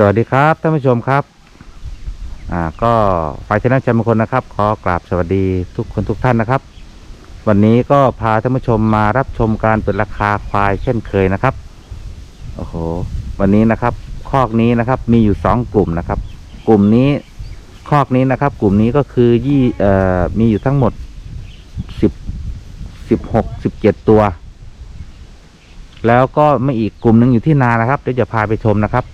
สวัสดีครับท่านผู้ชมครับ อ่าก็ฝ่ายชนะชัยมงคลนะครับ ขอกราบสวัสดีทุกคนทุกท่านนะครับ วันนี้ก็พาท่านผู้ชมมารับชมการเปิดราคาควายเช่นเคยนะครับโอ้โหวันนี้นะครับ คอกนี้นะครับ มีอยู่สองกลุ่มนะครับ กลุ่มนี้คอกนี้นะครับ กลุ่มนี้ก็คือยี่เอ่อมีอยู่ทั้งหมดสิบสิบหกสิบเจ็ดตัว แล้วก็ไม่อีกกลุ่มหนึ่งอยู่ที่นานะครับเดี๋ยวจะพาไปชมนะครับ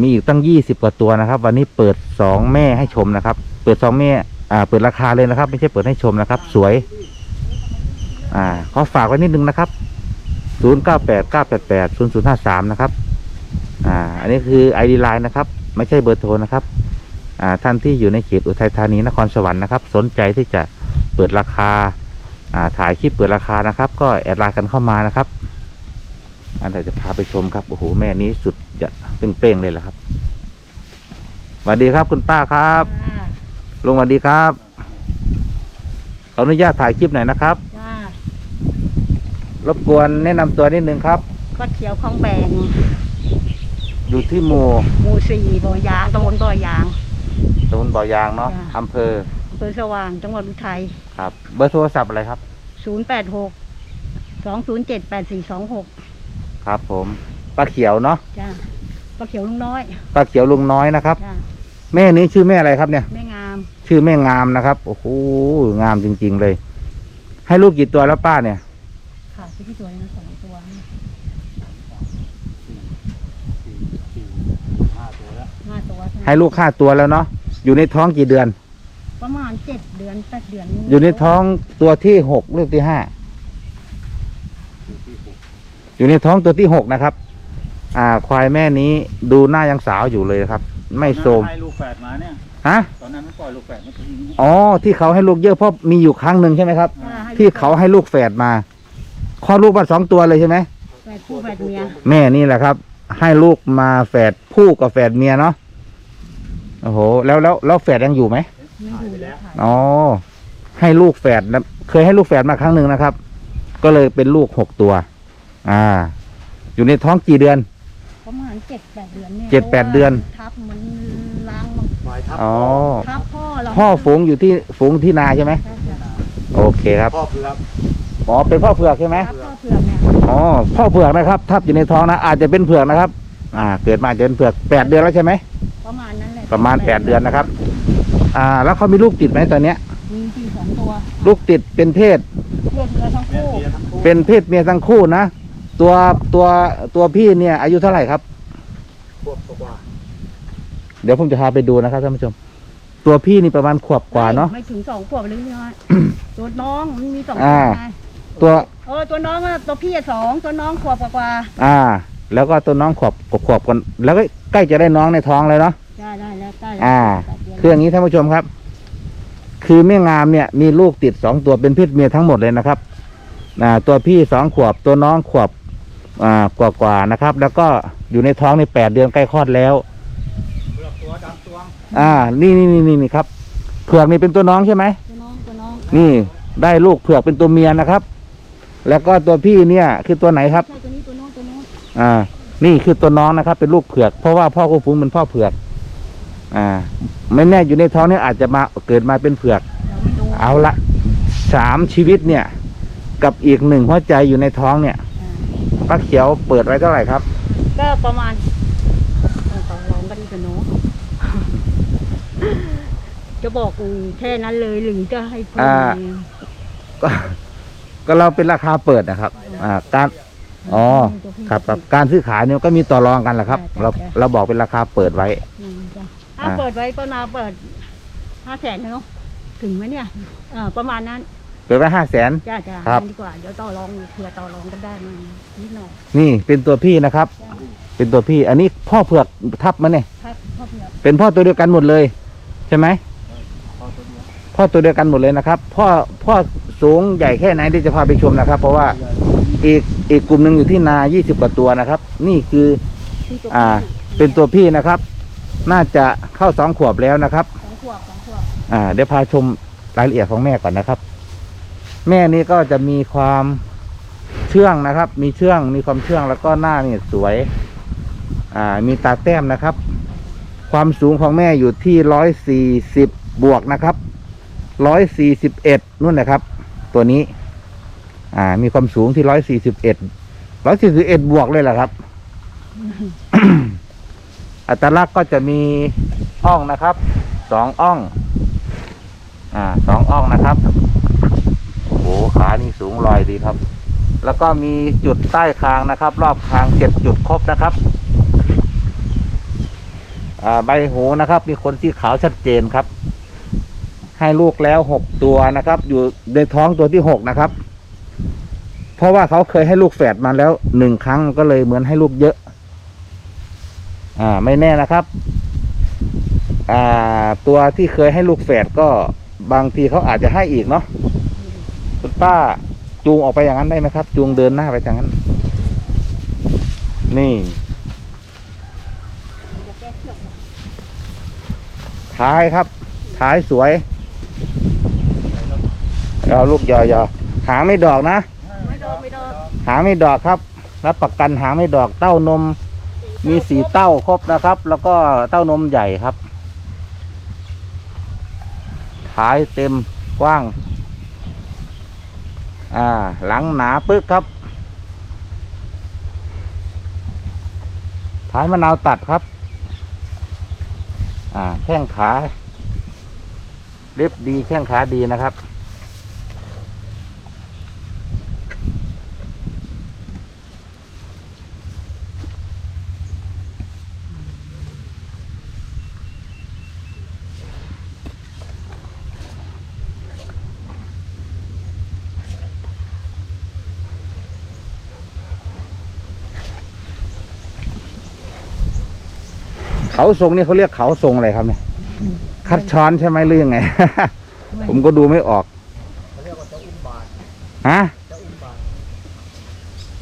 มีอีกตั้งยี่สิบกว่าตัวนะครับ วันนี้เปิดสองแม่ให้ชมนะครับ เปิดสองแม่อ่าเปิดราคาเลยนะครับ ไม่ใช่เปิดให้ชมนะครับ สวย อ่าขอฝากไว้นิดนึงนะครับศูนย์เก้าแปดเก้าแปดแปดศูนย์ศูนย์ห้าสามนะครับ อ่า อันนี้คือไอดีไลน์นะครับ ไม่ใช่เบอร์โทรนะครับ อ่า ท่านที่อยู่ในเขตอุทัยธานีนครสวรรค์นะครับ สนใจที่จะเปิดราคา อ่า ถ่ายคลิปเปิดราคานะครับ ก็แอดไลน์กันเข้ามานะครับ อันเดี๋จะพาไปชมครับโอ้โหแม่นี้สุดจะเป่งๆเลยแหละครับสวัสดีครับคุณป้าครับลงสวัสดีครับขออนุญาตถ่ายคลิปหน่อยนะครับรบกวนแนะนำตัวนิดนึงครับ ก็เขียวของแบงอยู่ที่หมู่หมู่สี่บ่อยางตำบลบ่อยาง ตำบลบ่อยางเนาะจ้ะ อำเภออำเภอสว่างจังหวัดอุทัย ครับ เบอร์โทรศัพท์อะไรครับศูนย์แปดหกสองศูนย์เจ็ดแปดสี่สองหก ครับ ผมป้าเขียวเนาะจ้าก็เขียวลุงน้อยป้าเขียวลุงน้อยนะครับ จ้าแม่นี้ชื่อแม่อะไรครับเนี่ย แม่งามชื่อแม่งามนะครับโอ้โหงามจริง ๆเลย ให้ลูกกี่ตัวแล้วป้าเนี่ย ค่ะไปที่ตัวนี้นะสองตัวห้าตัวให้ลูกห้าตัวแล้วเนาะอยู่ในท้องกี่เดือน ประมาณเจ็ดเดือนแปดเดือนอยู่ในท้องตัวที่หกหรือที่ห้า อยู่ในท้องตัวที่หกนะครับ อ่า ควายแม่นี้ดูหน้ายังสาวอยู่เลยครับ ไม่โทรมให้ลูกแฝดมาเนี่ยฮะตอนนั้นมันปล่อยลูกแฝดมาทิ้งอ๋อที่เขาให้ลูกเยอะเพราะมีอยู่ครั้งหนึ่งใช่ไหมครับจ้ให้ที่เขาให้ลูกแฝดมาคลอดลูกมาสองตัวเลยใช่ไหมแฝดผู้แฝดเมียแม่นี่แหละครับ ให้ลูกมาแฝดผู้กับแฝดเมียเนาะโอ้โหแล้วแล้วแล้วแฝดยังอยู่ไหมไม่ดูแล้วค่ะอ๋อให้ลูกแฝดนะเคยให้ลูกแฝดมาครั้งหนึ่งนะครับ ก็เลยเป็นลูกหกตัว อ่า อยู่ในท้องกี่เดือน ประมาณเจ็ดแปดเดือนเนี่ยเจ็ดแปดเดือน ทับมันล้างมันควายทับอ๋อทับพ่อเราพ่อฝูงอยู่ที่ฝูงที่นาใช่ไหมใช่จ้ะโอเคครับพ่อเผือกอ๋อเป็นพ่อเผือกใช่ไหมทับพ่อเผือกเนี่ยอ๋อพ่อเผือกนะครับ ทับอยู่ในท้องนะอาจจะเป็นเผือกนะครับ อ่า เกิดมาอาจจะเป็นเผือกแปดเดือนแล้วใช่ไหมประมาณนั้นแหละประมาณแปดเดือนนะครับ อ่า แล้วเขามีลูกติดไหมตอนเนี้ย มีที่สองตัวลูกติดเป็นเพศ เลือดเรือทั้งแม่คู่เมียทั้งคู่เป็นเพศเมียทั้งคู่นะ ตัวตัวตัวพี่เนี่ย อายุเท่าไหร่ครับควบกว่าเดี๋ยวผมจะพาไปดูนะครับท่านผู้ชม ตัวพี่นี่ประมาณขวบกว่าเนาะ ไม่ถึงสองขวบเลยพี่น้อย ตัวน้องมันมีสองอ่าตัวไงตัวเออตัวน้องอะตัวพี่อะสองตัวน้องขวบกว่า อ่า แล้วก็ตัวน้องขวบขวบกันแล้วก็ใกล้จะได้น้องในท้องเลยเนาะๆได้ได้แล้วได้แล้วอ่าแปดเดืนคืออย่างนี้ท่านผู้ชมครับ คือแม่งามเนี่ย มีลูกติดสองตัวเป็นเพศเมียทั้งหมดเลยนะครับ อ่า ตัวพี่สองขวบตัวน้องขวบ อ่ากว่ากว่าๆนะครับ แล้วก็อยู่ในท้องในแปดเดือนใกล้คลอดแล้วเผือกตัวดำตัวอ่า นี่นี่นี่นี่ครับเผือกนี่เป็นตัวน้องใช่ไหมตัวน้องตัวน้องนี่ได้ลูกเผือกเป็นตัวเมียนะครับ แล้วก็ตัวพี่เนี่ยคือตัวไหนครับใช่ตัวนี้ตัวน้องตัวน้องอ่า นี่คือตัวน้องนะครับ เป็นลูกเผือก เพราะว่าพ่อคู่ฟุ้งเป็นพ่อเผือก อ่า ไม่แน่อยู่ในท้องเนี่ยอาจจะมาเกิดมาเป็นเผือกเราไม่ดูเอาละสามชีวิตเนี่ย กับอีกหนึ่งหัวใจอยู่ในท้องเนี่ยอ่า ป้าเขียวเปิดไว้เท่าไหร่ครับก็ประมาณเออต่อรองก็ดีกับน้องจะบอกแค่นั้นเลยหรือจะให้เพิ่มอ่าเองก็ก็เราเป็นราคาเปิดนะครับ อ่า การอ๋อครับครับการซื้อขายเนี่ยก็มีต่อรองกันแหละครับ เราเราบอกเป็นราคาเปิดไว้อืมจ้ะถ้าอ่าเปิดไว้ก็นาเปิดห้าแสนเนาะถึงไหมเนี่ยเออประมาณนั้นเปิ ดไว้ห้าแสน จ้าจ้าครับดีกว่า เดี๋ยวต่อรองเผื่อต่อรองกันได้มานิดหน่อยนี่เป็นตัวพี่นะครับ จ้าเป็นตัวพี่ อันนี้พ่อเผือกทับมาเนี่ย ครับพ่อเผือกเป็นพ่อตัวเดียวกันหมดเลย ใช่ไหมพ่อตัวเดียวพ่อตัวเดียวกันหมดเลยนะครับ พ่อพ่อสูงใหญ่แค่ไหนที่จะพาไปชมนะครับ เพราะว่าอีกอีกกลุ่มหนึ่งอยู่ที่นายี่สิบกว่าตัวนะครับ นี่คือ ที่ตัวอ่าพี่เป็นตัวพี่นะครับ น่าจะเข้าสองขวบแล้วนะครับ สองขวบสองขวบ อ่าเดี๋ยวพาชมรายละเอียดของแม่ก่อนนะครับ แม่นี่ก็จะมีความเชื่องนะครับ มีเชื่องมีความเชื่องแล้วก็หน้าเนี่ยสวย อ่า มีตาแต้มนะครับ ความสูงของแม่อยู่ที่ร้อยสี่สิบบวกนะครับร้อยสี่สิบเอ็ดนู่นนะครับ ตัวนี้ อ่า มีความสูงที่ร้อยสี่สิบเอ็ดร้อยสี่สิบเอ็ดบวกเลยแหละครับ อัตลักษณ์ก็จะมีอ่องนะครับสองอ่อง อ่าสองอ่องนะครับานี่สูงลอยดีครับ แล้วก็มีจุดใต้คางนะครับ รอบคางเจ็ดจุดครบนะครับใบหูนะครับ มีคนที่ขาวชัดเจนครับ ให้ลูกแล้วหกตัวนะครับ อยู่ในท้องตัวที่หกนะครับ เพราะว่าเขาเคยให้ลูกแฝดมาแล้วหนึ่งครั้งก็เลยเหมือนให้ลูกเยอะ อ่า ไม่แน่นะครับ อ่า ตัวที่เคยให้ลูกแฝดก็บางทีเขาอาจจะให้อีกเนาะ คุณป้าจูงออกไปอย่างนั้นได้ไหมครับ จูงเดินหน้าไปอย่างนั้น นี่ ท้ายครับ ท้ายสวยเอาลูกยอยอหางไม่ดอกนะไม่โดนไม่โดนหางไม่ดอกครับ รับประกันหางไม่ดอกเต้านม มีสีเต้าครบนะครับ แล้วก็เต้านมใหญ่ครับ ท้ายเต็มกว้าง อ่าหลังหนาปึ๊กครับ ท้ายมะนาวตัดครับ อ่าแข้งขาเล็บดีแข้งขาดีนะครับ เขาทรงนี่เขาเรียกเขาทรงอะไรครับเนี่ยคัดช้อนใช่ไหมหรือยังไง ผมก็ดูไม่ออกเขาเรียกว่าจะอุ้มบาทฮะจะอุ้มบาท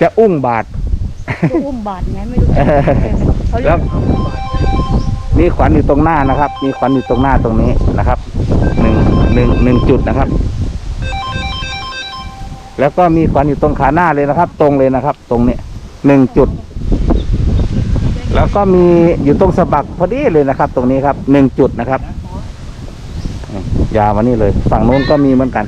จะอุ้งบาทลูกอุ้มบาดไงไม่รู้เออเขาเรีแล้ยวกมีขวัญอยู่ตรงหน้านะครับ มีขวัญอยู่ตรงหน้าตรงนี้นะครับหนึ่งหนึ่งหนึ่งจุดนะครับ แล้วก็มีขวัญอยู่ตรงขาหน้าเลยนะครับ ตรงเลยนะครับ ตรงนี้หนึ่งจุด แล้วก็มีอยู่ตรงสะบักพอดีเลยนะครับ ตรงนี้ครับหนึ่งจุดนะครับ ยาวมานี่เลย ฝั่งนู้นก็มีเหมือนกัน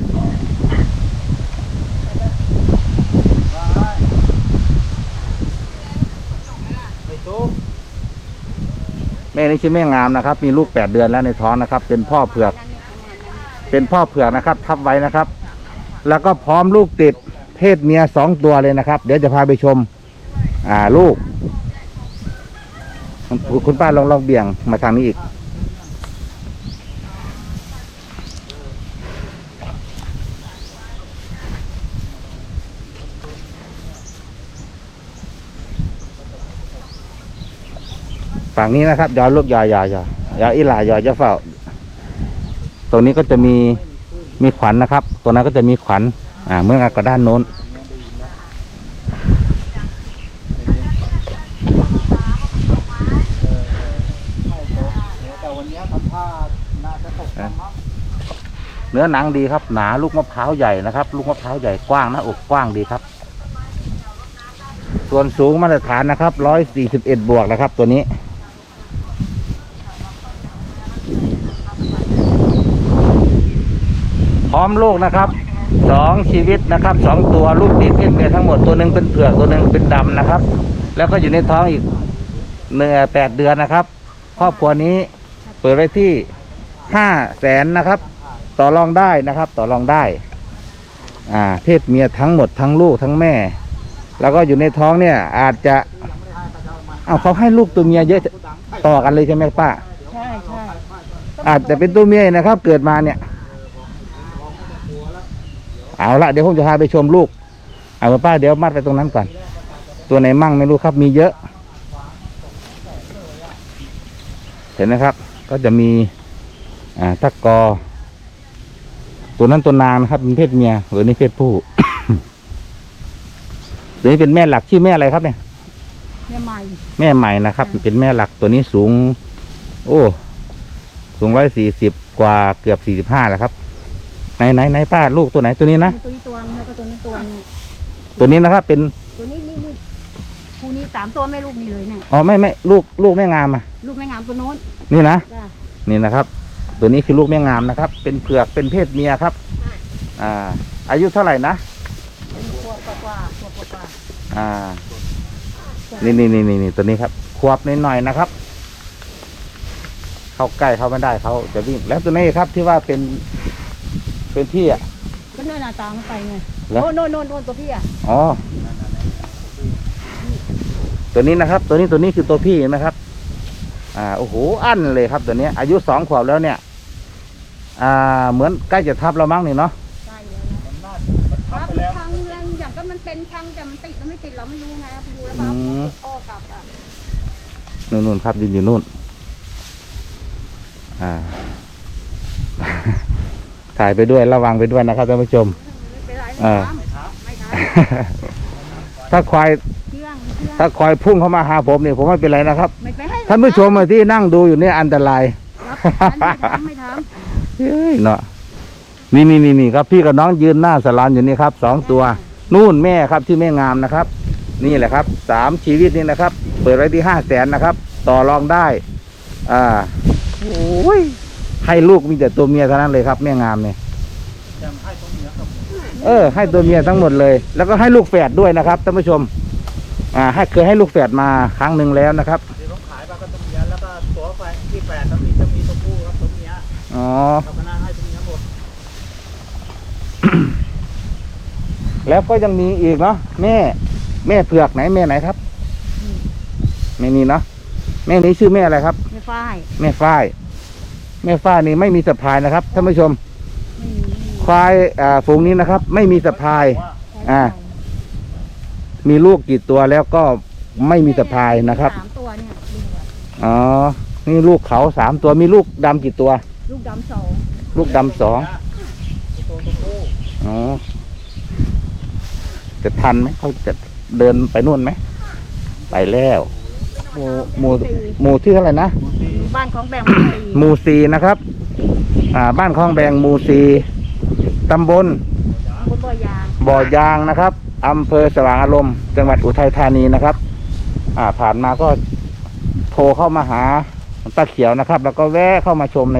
แม่นี่ชื่อแม่งามนะครับ มีลูกแปดเดือนแล้วในท้องนะครับ เป็นพ่อเผือก เป็นพ่อเผือกนะครับ ทับไว้นะครับ แล้วก็พร้อมลูกติดเพศเมียสองตัวเลยนะครับ เดี๋ยวจะพาไปชม อ่าลูก คุณป้าลองลองเบี่ยงมาทางนี้อีก ฝั่งนี้นะครับยอลูกยอยอยอยออีหลายอจะเฝ้า ตรงนี้ก็จะมีมีขวัญนะครับ ตัวนั้นก็จะมีขวัญอ่าเมื่อกันก็ด้านโน้น ไม่ตกเดี๋ยวแต่วันเนี้ยทำท่าน่าจะตกน้ำมั้ง เนื้อหนังดีครับ หนาลูกมะพร้าวใหญ่นะครับ ลูกมะพร้าวใหญ่กว้างหนะอกกว้างดีครับ ส่วนสูงมาตรฐานนะครับร้อยสี่สิบเอ็ดบวกนะครับ ตัวนี้พร้อมลูกนะครับสองชีวิตนะครับสองตัวลูกติดเพศเมียทั้งหมดตัวหนึ่งเป็นเผือกตัวหนึ่งเป็นดำนะครับ แล้วก็อยู่ในท้องอีกเนื้อแปดเดือนนะครับ ครอบครัวนี้เปิดไว้ที่ห้าแสนนะครับ ต่อรองได้นะครับ ต่อรองได้ อ่า เพศเมียทั้งหมดทั้งลูกทั้งแม่ แล้วก็อยู่ในท้องเนี่ย อาจจะเอาเขาให้ลูกตัวเมียเยอะต่อกันเลยใช่ไหมป้าใช่ใช่อาจจะเป็นตัวเมียนะครับ เกิดมาเนี่ย เอาละเดี๋ยวผมจะพาไปชมลูก เอาป้าเดี๋ยวมัดไปตรงนั้นก่อน ตัวไหนมั่งไม่รู้ครับมีเยอะ เห็นไหมครับ ก็จะมีอ่าตะกอ ตัวนั้นตัวนางนะครับเป็นเพศเมียหรือนี่เพศผู้ตัวนี้เป็นแม่หลักชื่อแม่อะไรครับเนี่ยเนี่ยใหม่ แม่ใหม่นะครับ เป็นแม่หลักตัวนี้สูง โอ้ สูงร้อยสี่สิบกว่าเกือบสี่สิบห้าแล้วครับไหนไหนไหนป้าลูกตัวไหนตัวนี้นะตัวนี้ตัวนึงแล้วก็ตัวนี้ตัวนึงตัวนี้นะครับ เป็นตัวนี้นี่นี่คู่นี้สามตัวแม่ลูกนี่เลยเนี่ยอ๋อไม่ไม่ลูกลูกแม่งามอะ ลูกแม่งามตัวโน้นนี่นะจ้ะนี่นะครับ ตัวนี้คือลูกแม่งามนะครับ เป็นเผือกเป็นเพศเมียครับ อ่า อายุเท่าไหร่นะเป็นตัวกว่าๆตัวกว่าอ่านี่นี่นี่นี่นี่ตัวนี้ครับ ควบนิดหน่อยนะครับ เข้าใกล้เขาไม่ได้เขาจะวิ่ง แล้วตัวนี้ครับที่ว่าเป็น เป็นพี่อะๆก็เนินหน้าตามมันไปไงเหรอโน่นโน่นโน่นตัวพี่อะ อ๋อ ตัวนี้นะครับ ตัวนี้ตัวนี้คือตัวพี่เห็นไหมครับ อ่า โอ้โห อั้นเลยครับตัวเนี้ยอายุสองขวบแล้วเนี่ย อ่าเหมือนใกล้จะทับเรามั้งนี่เนาะใช่แล้วนะมันน่ามันคทัรับบไปแล้วทางเรือนอย่างก็มันเป็นทางแต่มันติดแล้วไม่ติดเราไม่รู้ไงไปดูแล้วอืมมาอ้อกลับอะนู่นนู่นครับยืนอยู่นู่นอ่า ถ่ายไปด้วยระวังไปด้วยนะครับท่านผู้ชม ไม่เป็นไรอ่าไม่ทำไม่ทถ้าควายำเชื่องเชื่องถ้าควายพุ่งเข้ามาหาผมเนี่ยผมไม่เป็นไรนะครับ ไม่ไปให้ท่านผู้ชมอะที่นั่งดูอยู่เนี่ยอันตราย รับไม่ทำไม่ท เฮ้ยเนาะนี่นี่นี่นี่ครับ พี่กับน้องยืนหน้าสลานอยู่นี่ครับสองตัว นู่นแม่ครับที่แม่งามนะครับ นี่แหละครับสามชีวิตนี่นะครับ เปิดไว้ที่ห้าแสนนะครับ ต่อรองได้ อ่าโอ้ยให้ลูกมีแต่ตัวเมียเท่านั้นเลยครับ แม่งามเนี่ยยังให้ตรงเนี้ยกับเออ ให้ตัวเมียทั้งหมดเลย แล้วก็ให้ลูกแฝดด้วยนะครับท่านผู้ชม อ่า ให้เคยให้ลูกแฝดมาครั้งหนึ่งแล้วนะครับ อ๋อเราก็น่าให้ตัวเนี้ยหมดแล้วก็ยังมีอีกเนาะแม่ แม่เผือกไหนแม่ไหนครับแม่นี้เนาะแม่นี้ชื่อแม่อะไรครับำไม่ฝ้ายแม่ฝ้าย แม่ฝ้ายนี่ไม่มีสะพายนะครับท่านผู้ชม ไม่มีไม่มีควายอ่าฝูงนี้นะครับ ไม่มีสะพายว่าอ่า มีลูกกี่ตัวแล้วก็ไม่มีสะพายนะครับสามตัวเนี่ยลูกอะอ๋อนี่ลูกเขาสามตัวมีลูกดำกี่ตัว ลูกดำสองลูกดำสองตัวตัวผู้อ๋อจะทันไหมเขาจะเดินไปนู่นไหม ไปแล้วหมู่หมู่หมู่ที่เท่าไหร่นะมูซีบ้านของแบ่งเป็นสี่หมู่สี่นะครับ อ่า บ้านคลองแบงหมู่สี่ตำบลบนบ่อยางบ่อยางนะครับอำเภอสว่างอารมณ์จังหวัดอุทัยธานีนะครับ อ่า ผ่านมาก็โทรเข้ามาหาป้าเขียวนะครับ แล้วก็แวะเข้ามาชมใน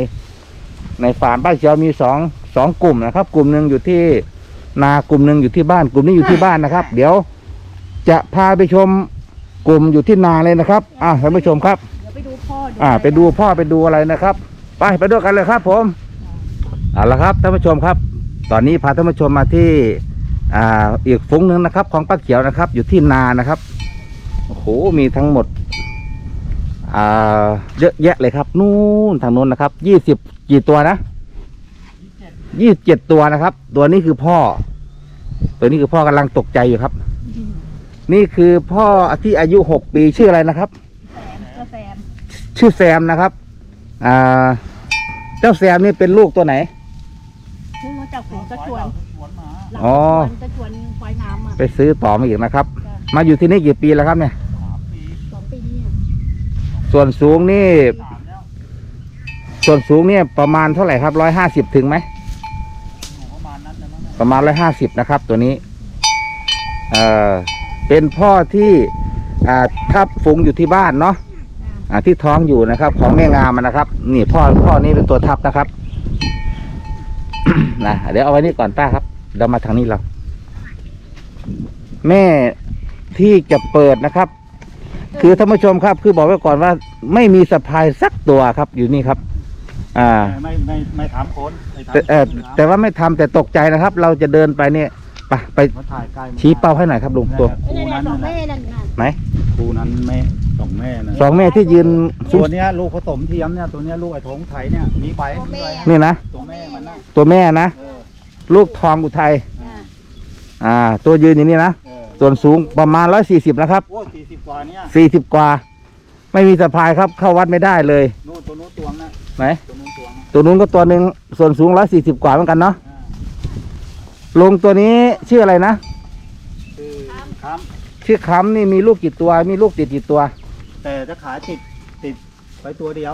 ในฟาร์มป้าเขียวมีสองสองกลุ่มนะครับ กลุ่มหนึ่งอยู่ที่นากลุ่มหนึ่งอยู่ที่บ้าน กลุ่มนี้อยู่ที่บ้านนะครับ เดี๋ยวจะพาไปชมกลุ่มอยู่ที่นาเลยนะครับอ่าท่านผู้ชมครับ เดี๋ยวไปดูพ่ออ่า ไปดูพ่อไปดูอะไรนะครับ ไปไปด้วยกันเลยครับ ผมเอาละครับท่านผู้ชมครับ ตอนนี้พาท่านผู้ชมมาที่ อ่าอีกฟุ้งหนึ่งนะครับ ของป้าเขียวนะครับ อยู่ที่นานะครับโอ้โหมีทั้งหมด อ่า เยอะแยะเลยครับ นู่นทางนู้นนะครับยี่สิบ กี่ตัวนะยี่สิบเจ็ดตัวนะครับ ตัวนี้คือพ่อ ตัวนี้คือพ่อกำลังตกใจอยู่ครับ นี่คือพ่อที่อายุหกปีชื่ออะไรนะครับแซมเจ้าแซมชื่อแซมนะครับอ่าเจ้าแซมนี่เป็นลูกตัวไหนซึ่งมาจากฝูงกระชวนสวนหมาหลังอ๋อกระชวนควายน้ำอะไปซื้อต่อมาอีกนะครับจ้ะมาอยู่ที่นี่กี่ปีแล้วครับเนี่ยสามปีสองปีเนี่ยส่วนสูงนี่ สามแล้วส่วนสูงเนี่ยประมาณเท่าไหร่ครับร้อยห้าสิบถึงไหมอยู่ประมาณนั้นเลยมั้งเนี่ยประมาณร้อยห้าสิบนะครับ ตัวนี้ เอ่อ เป็นพ่อที่อ่าทับฝูงอยู่ที่บ้านเนาะอ่าที่ท้องอยู่นะครับ ของแม่งามอะนะครับ นี่พ่อพ่อนี่เป็นตัวทับนะครับ นะเดี๋ยวเอาไว้นี่ก่อนป้าครับเดี๋ยวมาทางนี้เรา แม่ที่จะเปิดนะครับ คือท่านผู้ชมครับ คือบอกไว้ก่อนว่า ไม่มีสะพายสักตัวครับ อยู่นี่ครับ อ่า ไม่ไม่ไม่ถามคนไม่ถามแต่เออคนแต่ว่าไม่ทำแต่ตกใจนะครับ เราจะเดินไปเนี่ยไปไปมาถ่ายใกล้มชี้เป้าให้หน่อยครับลุงตัวครูเนี่ยนั้นสองน่ะแม่นั่นน่ะไหนครูนั้นแม่สองแม่นะสองแม่ที่ยืนซุ้ตัมวเนี้ยลูกผสมเทียมเนี่ยตัวเนี้ยลูกไอ้ทงไทยเนี่ยมีใบมีใบนี่นะตัวแม่มันนะตัวแม่นะเออลูกทองอุทัยจ้ะ À. อ่า ตัวยืนอย่างนี้นะเออส่วนสูงประมาณร้อยสี่สิบนะครับโอ้สี่สิบกว่าเนี่ยสี่สิบกว่า ไม่มีสะพายครับเข้าวัดไม่ได้เลยนู่นตัวนู้นตวงนะไหนตัวนู้น ตวงนะตัวนู้นก็ตัวหนึ่งส่วนสูงร้อยสี่สิบกว่าเหมือนกันเนาะอ่าลุงตัวนี้ชื่ออะไรนะ คือครับชื่อคำนี่มีลูกกี่ตัว มีลูกติดกี่ตัวแต่จะขายติดติดไปตัวเดียว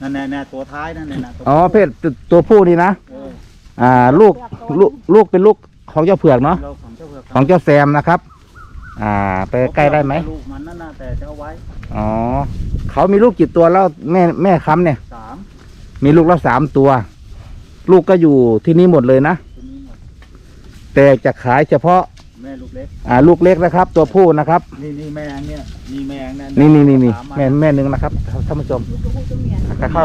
นั่นแน่แน่ตัวท้ายนั่นแน่นะตัวอ๋อเพศตัวผู้นี่นะเอออ่าลูกลูกลูกเป็นลูกของเจ้าเผือกเนาะเราของเจ้าเผือกของเจ้าแซมนะครับ อ่า ไปใกล้ได้ไหมลูกมันนั่นน่ะแต่จะเอาไว้อ๋อเขามีลูกกี่ตัวแล้วแม่แม่ค้ำเนี่ยสาม มีลูกแล้วสามตัว ลูกก็อยู่ที่นี่หมดเลยนะ ตัวนี้หมดแต่จะขายเฉพาะแม่ลูกเล็ก อ่าลูกเล็กนะครับ ตัวผู้นะครับ นี่นี่แม่อันเนี่ยนี่แม่อันเนี่ยนี่นี่นี่นี่สาแม่แม่หนึ่งนะครับท่านผู้ชมลูกตัวผู้ตัวเมียค่อยเข้า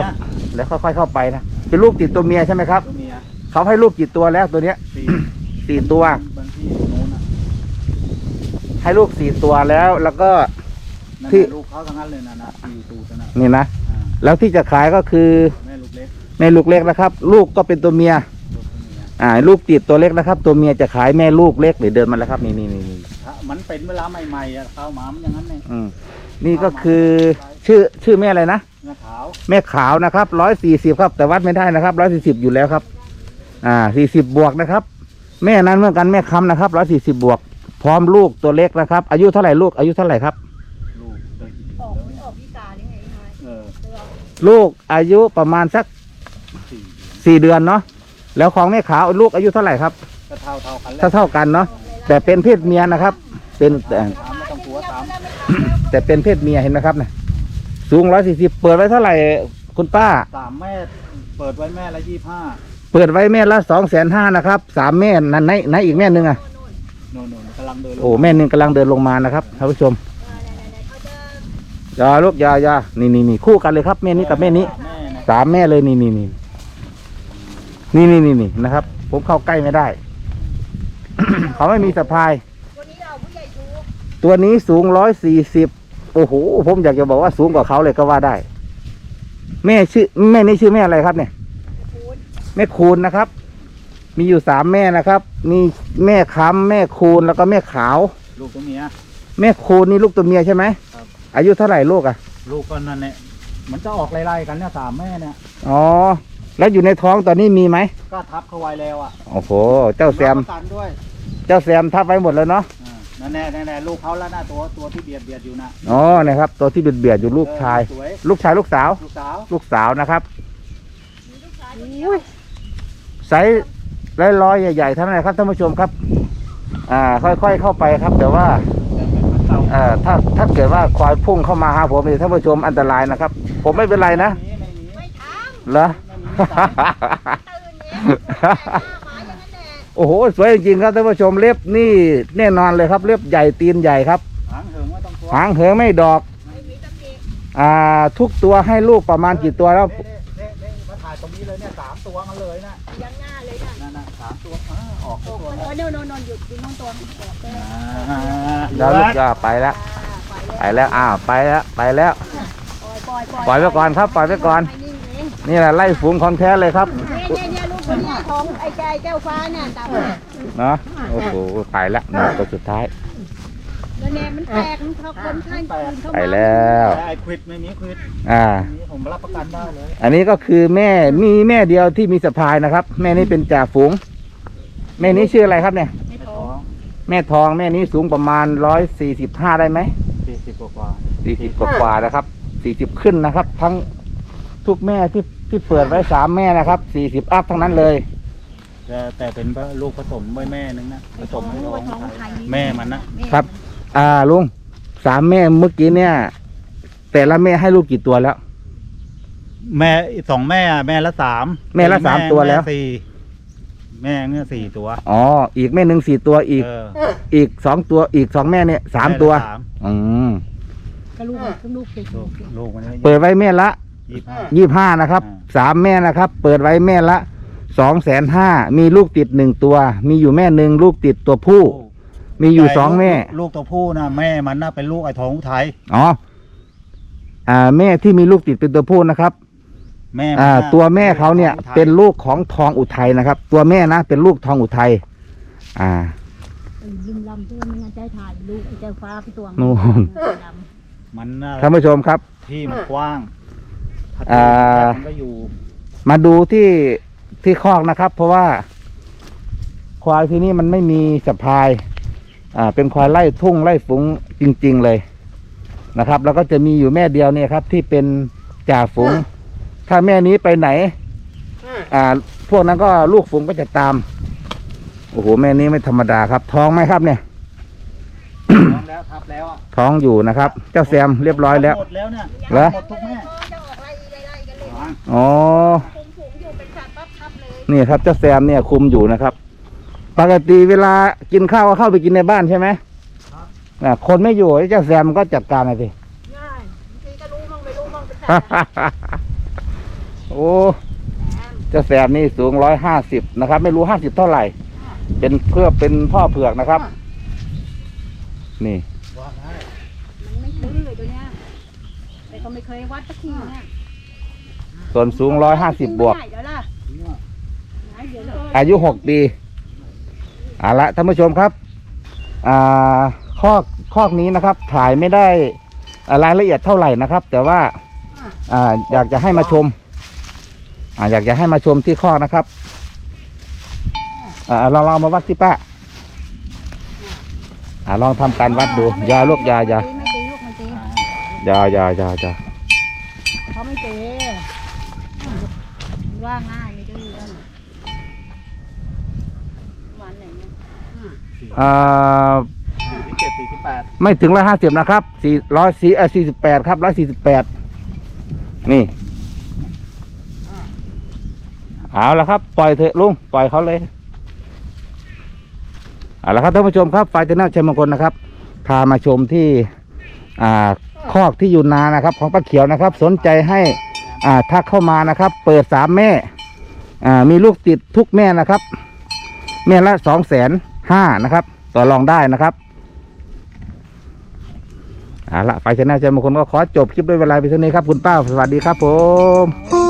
แล้วค่อยๆเข้าไปนะเป็นลูกติดตัวเมียใช่ไหมครับ ตัวเมียเขาให้ลูกกี่ตัวแล้วตัวเนี้ยสี่สี่ตัว บางที่โน้นน่ะให้ลูกสี่ตัวแล้ว แล้วก็ นั่นที่ น่ะลูกเขาทั้งนั้นเลยนะนะที่อยู่ตูดนะนี่นะ อ่าแล้วที่จะขายก็คือ แม่ลูกเล็ก แม่ลูกเล็กนะครับ ลูกก็เป็นตัวเมียลูกตัวเมีย อ่า ลูกติดตัวเล็กนะครับ ตัวเมียจะขายแม่ลูกเล็กเดี๋ยวเดินมาแล้วครับนี่นี่นี่นี่ถ้ามันเป็นเวลาใหม่ๆอะเข้ามามันอย่างนั้นเนี่ยอืมนี่ก็คือชื่อชื่อแม่อะไรนะเนื้อขาวแม่ขาวนะครับร้อยสี่สิบครับ แต่วัดไม่ได้นะครับร้อยสี่สิบอยู่แล้วครับ อ่าสี่สิบบวกนะครับ แม่นั้นเหมือนกันแม่คำนะครับร้อยสี่สิบบวก พร้อมลูกตัวเล็กนะครับ อายุเท่าไหร่ลูกอายุเท่าไหร่ครับ ลูกเคยกินออกแล้วมันเนี่ยออกพิการยังไงไงเออเสื้อลูกอายุประมาณสัก สี่สี่เดือนเนาะแล้วของแม่ขาวลูกอายุเท่าไหร่ครับก็เท่าเท่าๆกันแหล้เท่าเท่าๆกันเนาะแต่เป็นเพศเมียนะครับ เป็นแต่ ถามไม่ต้องกลัวตามแต่เป็นเพศเมียเห็นไหมครับเนี่ยสูงร้อยสี่สิบเปิดไว้เท่าไหร่คุณป้า สามแม่เปิดไว้แม่ละยี่ห้าเปิดไว้แม่ละสองแสนห้านะครับสามแม่นั่นไหนไหนอีกแม่หนึ่งอะโน่นโน่นกำลังเดินลงโอ้แม่หนึ่งกำลังเดินลงมานะครับท่านผู้ชมอย่าลูกอย่าอย่านี่นี่นี่คู่กันเลยครับแม่นี้กับแม่นี้ แม่เนี่ยสามแม่เลยนี่นี่นี่ นี่นี่นี่นี่นะครับ ผมเข้าใกล้ไม่ได้ เขาไม่มีสะพาย วันนี้เราผู้ใหญ่ชูตัวนี้สูงร้อยสี่สิบโอ้โหผมอยากจะบอกว่าสูงกว่าเขาเลยก็ว่าได้ แม่ชื่อ แม่นี้ชื่อแม่อะไรครับเนี่ย คูณแม่คูณนะครับ มีอยู่สามแม่นะครับ มีแม่ค้ำแม่คูณแล้วก็แม่ขาว ลูกตัวเมีย แม่คูณนี่ลูกตัวเมียใช่ไหมครับ อายุเท่าไหร่ลูกอะ ลูกก็นั่นเนี่ยมันจะออกไล่ๆกันเนี่ยสามแม่เนี่ยอ๋อ แล้วอยู่ในท้องตอนนี้มีไหมก็ทับเขาไว้แล้วอะโอ้โห เจ้าแซมรับประกันด้วยเจ้าแซมทับไว้หมดแล้วเนาะอ่านั่นแน่นั่นแน่ลูกเขาแล้วนะตัวตัวที่เบียดเบียดอยู่นะอ๋อนะครับ ตัวที่เบียดเบียดๆอยู่ลูกชาย เออสวยลูกชายลูกสาว ลูกสาวลูกสาวนะครับอุ้ยไซส์ร้อยๆใหญ่ๆเท่านั้นแหละครับท่านผู้ชมครับ อ่า ค่อยๆเข้าไปครับ แต่ว่า แต่เป็นมันเก่าเอ่อถ้าถ้าเกิดว่าควายพุ่งเข้ามาหาผมนี่ท่านผู้ชมอันตรายนะครับ ผมไม่เป็นไรนะไม่มีไม่มีไม่ทเหรอำตื่นเนี่ยหมาอ โอ้โห สวยจริงครับท่านผู้ชมเล็บนี่แน่นอนเลยครับเล็บใหญ่ตีนใหญ่ครับ หางเหิงไม่ต้องกลัวหางเหิงไม่ดอกไม่มีตำหนิอ่า ทุกตัวให้ลูกประมาณกี่ตัวแล้ว เน่เน่เน่มาถ่ายตรงนี้เลยเนี่ยสามตัวมาเลยนะยังหน้าเลยนะนั่นนะสามตัวอ่าออกตัวแล้วโน่นโน่นนนหยุดอยู่โน่นตัวมันออกไปอ่าแล้วลูกก็ไปแล้ว ไปแล้ว อ้าว ไปแล้ว ไปแล้ว ปล่อยปล่อยปล่อยไว้ก่อนครับ ปล่อยไว้ก่อน นิ่งเลยนี่แหละไล่ฝูงของแท้เลยครับเนี่ยเนี่ยเนี่ยลูกคนเนี้ยของไอ้ใจแก้วฟ้าเนี่ยตามมาเนาะโอ้โหไปแล้วนี่ตัวสุดท้ายแล้วเนี่ยมันแตกมันเข้าคนข้างคืนเข้ามาไปแล้วแต่ไอ้ควิดไม่มีควิดอ่า อันนี้ผมรับประกันได้เลยอันนี้ก็คือแม่มีแม่เดียวที่มีสะพายนะครับ แม่นี้เป็นจ่าฝูง แม่นี้ชื่ออะไรครับเนี่ย ไม่ไม่ท้ท้อองงแม่ทองแม่นี้สูงประมาณร้อยสี่สิบห้าได้ไหมสี่สิบกว่าสี่สิบกว่าๆนะครับสี่สิบขึ้นนะครับ ทั้ง ทุกแม่ที่ที่เปิดไว้สามแม่นะครับสี่สิบอัพทั้งนั้นเลยๆแต่แต่เป็นลูกผสมไว้แม่นึงนะผสมให้น้องไทยแม่มันนะครับ อ่าลุงสามแม่เมื่อกี้เนี่ย แต่ละแม่ให้ลูกกี่ตัวแล้ว แม่สองแม่อะแม่ละสามแม่ละสามตัวแล้วม่สี่แม่เนี่ยสี่ตัว อ๋อ อีกแม่หนึ่งสี่ตัวอีกเอออีกสองตัวอีกสองแม่เนี่ยสามและตัวสามอืมก็ลูกก็ลูกติดลูกลูกมันเปิดไว้แม่ละ ยี่ห้า ยี่ห้านะครับอ่าสามแม่นะครับ เปิดไว้แม่ละสองแสนห้ามีลูกติดหนึ่งตัว มีอยู่แม่หนึ่งลูกติดตัวผู้ มีอยู่สองแม่ ลูกตัวผู้นะแม่มันน่ะเป็นลูกไอ้ทองอุทัยอ๋ออ่าแม่ที่มีลูกติดเป็นตัวผู้นะครับ แม่มันอ่าน่ะตัวแม่เขาเนี่ยทองอุทัเป็นลูกของทองอุทัยนะครับ ตัวแม่นะเป็นลูกทองอุทัยอ่า ลืมลำเพื่อนมันงานใจถ่ายลูกไอ้เจ้าฟ้าพี่ตัวนู่นลำมันน่ะท่านผู้ชมครับ ที่มันกว้าง ถ้าอ่าที่มันก็อยู่มาดูที่ที่คอกนะครับ เพราะว่า ควายที่นี่มันไม่มีสะพาย อ่า เป็นควายไล่ทุ่งไล่ฝูงจริง ๆเลยนะครับ แล้วก็จะมีอยู่แม่เดียวเนี่ยครับ ที่เป็นจ่าฝูง ถ้าแม่นี้ไปไหน อ่า พวกนั้นก็ลูกฝูงก็จะตาม โอ้โหแม่นี้ไม่ธรรมดาครับ ท้องไหมครับเนี่ยน้องแล้วทับแล้วอะท้องอยู่นะครับ เจ้าแซมเรียบร้อยแล้ว หมดแล้วเนี่ยเหรอ หมดทุกแม่ อ๋อคุมฝูงอยู่เป็นสัตว์ปั๊บทับเลยนี่ครับเจ้าแซมเนี่ยคุมอยู่นะครับ ปกติเวลากินข้าวก็เข้าไปกินในบ้านใช่ไหมอะคนไม่อยู่ไอ้เจ้าแซมก็จัดการเลยสิง่ายบางทีก็รู้มั่งไม่รู้มั่งเป็นสัตว์โอ้เจ้าแซมนี่สูงร้อยห้าสิบนะครับ ไม่รู้ห้าสิบเท่าไหร่ เป็นเพื่อเป็นพ่อเผือกนะครับ นี่วางให้มันไม่คุ้นเลยตัวเนี้ยแต่ก็ไม่เคยวัดสักทีเนี่ย ส่วนสูงร้อยห้าสิบบวกไม่ได้เดี๋ยวล่ะเนี่ยไหนเดี๋ยวเลยอายุหกปีเอาละท่านผู้ชมครับอ่าคอกคอกนี้นะครับ ถ่ายไม่ได้อ่ารายละเอียดเท่าไหร่นะครับ แต่ว่าอ่าอยากจะให้มาชมอ่าอยากจะให้มาชมที่คอกนะครับอ่าลองลองมาวัดที่ป้าอ่าลองทำการวัดดูอยาลูกอยาอยาไม่ตีลูกไม่ตีอยาอยาอยาอยาเขาไม่ตี ว่าง่ายไม่ดื้อแล้ววันไหนเนี่ยอ่าสี่สิบเจ็ดสี่สิบแปดไม่ถึงร้อยห้าสิบนะครับสี่ร้อยสี่เออสี่สิบแปดครับร้อยสี่สิบแปดนี่เอาละครับ ปล่อยเถอะลุงปล่อยเขาเลยเอาละครับท่านผู้ชมครับไฟเจน่าชัยมงคลนะครับพามาชมที่อ่าคอกที่อยู่นานะครับ ของป้าเขียวนะครับ สนใจให้ อ่าทักเข้ามานะครับ เปิดสามแม่อ่ามีลูกติดทุกแม่นะครับ แม่ละสองแสนห้านะครับ ต่อรองได้นะครับเอาละไฟชนะใจมงคลก็ขอจบคลิปด้วยเวลาไปเท่านี้ครับ คุณป้า สวัสดีครับผม